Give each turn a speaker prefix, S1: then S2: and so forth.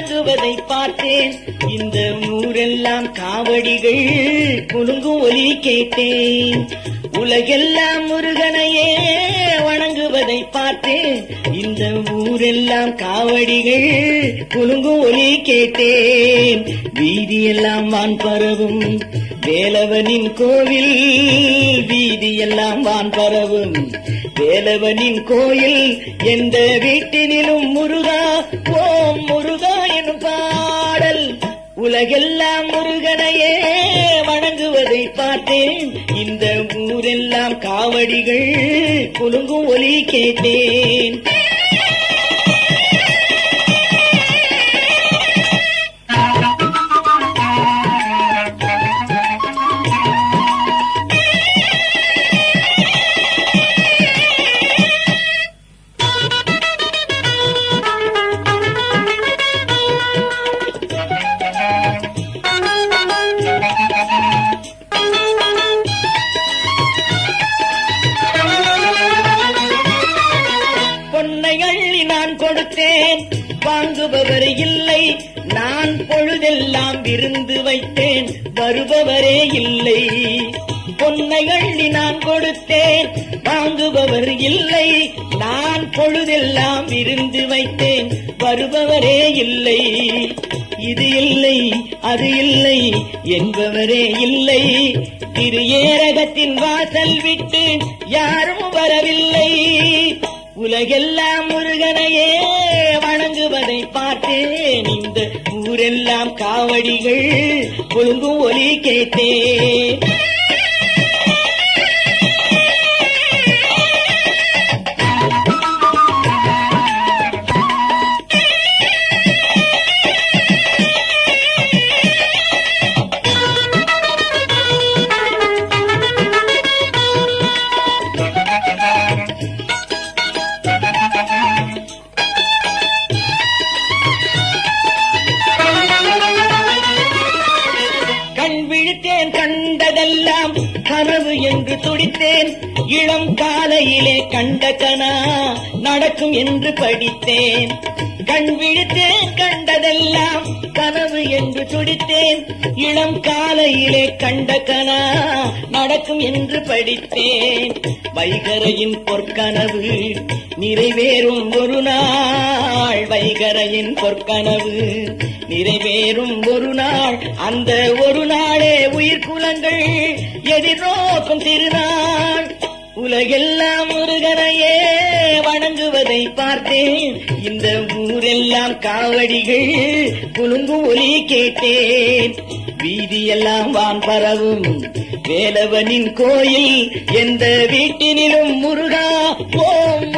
S1: வணங்குவதை பார்த்தேன். இந்த ஊரெல்லாம் காவடிகள் குலுங்கும் ஒலி கேட்டேன். உலகெல்லாம் முருகனையே வணங்குவதை பார்த்தேன். இந்த ஊரெல்லாம் காவடிகள் குலுங்கும் ஒலி கேட்டேன். வீதியெல்லாம் வான் பரவும் வேலவனின் கோவில் வீதியெல்லாம் வான் பரவும். வேலவனின் கோயில் எந்த வீட்டினிலும் முருகா போ உலகெல்லாம் முருகனையே வணங்குவதை பார்த்தேன். இந்த ஊரெல்லாம் காவடிகள் குலுங்கும் ஒலி கேட்டேன். வாங்குபவர் இல்லை. நான் பொழுதெல்லாம் விருந்து வைத்தேன் வருபவரே இல்லை. பொன்னை அள்ளி நான் கொடுத்தேன் வாங்குபவர் இல்லை. நான் பொழுதெல்லாம் விருந்து வைத்தேன் வருபவரே இல்லை. இது இல்லை அது இல்லை என்பவரே இல்லை. திரு ஏரகத்தின் வாசல் விட்டு யாரும் வரவில்லை. உலகெல்லாம் முருகனையே வணங்குவதை பார்த்தேன் இந்த ஊரெல்லாம் காவடிகள் ஒழுங்கும் ஒலி கேட்டேன் கனவு என்று துடித்தேன். இளம் காலையிலே கண்ட கனா நடக்கும் என்று படித்தேன். கண் விழித்தேன் கண்டதெல்லாம் கனவு என்று துடித்தேன். இளம் காலையிலே கண்ட கனா நடக்கும் என்று படித்தேன். வைகரையின் பொற்கனவு நிறைவேறும் ஒரு நாள். வைகரையின் பொற்கனவு நிறைவேறும் ஒரு நாள். அந்த ஒரு நாளே உயிர் குலங்கள் எதிர்நோக்கும் திருநாள். உலகெல்லாம் முருகனையே வணங்குவதை பார்த்தேன். இந்த ஊரெல்லாம் காவடிகள் குலுங்கும் ஒலி கேட்டேன். வீதியெல்லாம் வான் பரவும் வேலவனின் கோயில். எந்த வீட்டினிலும் முருகா ஓம்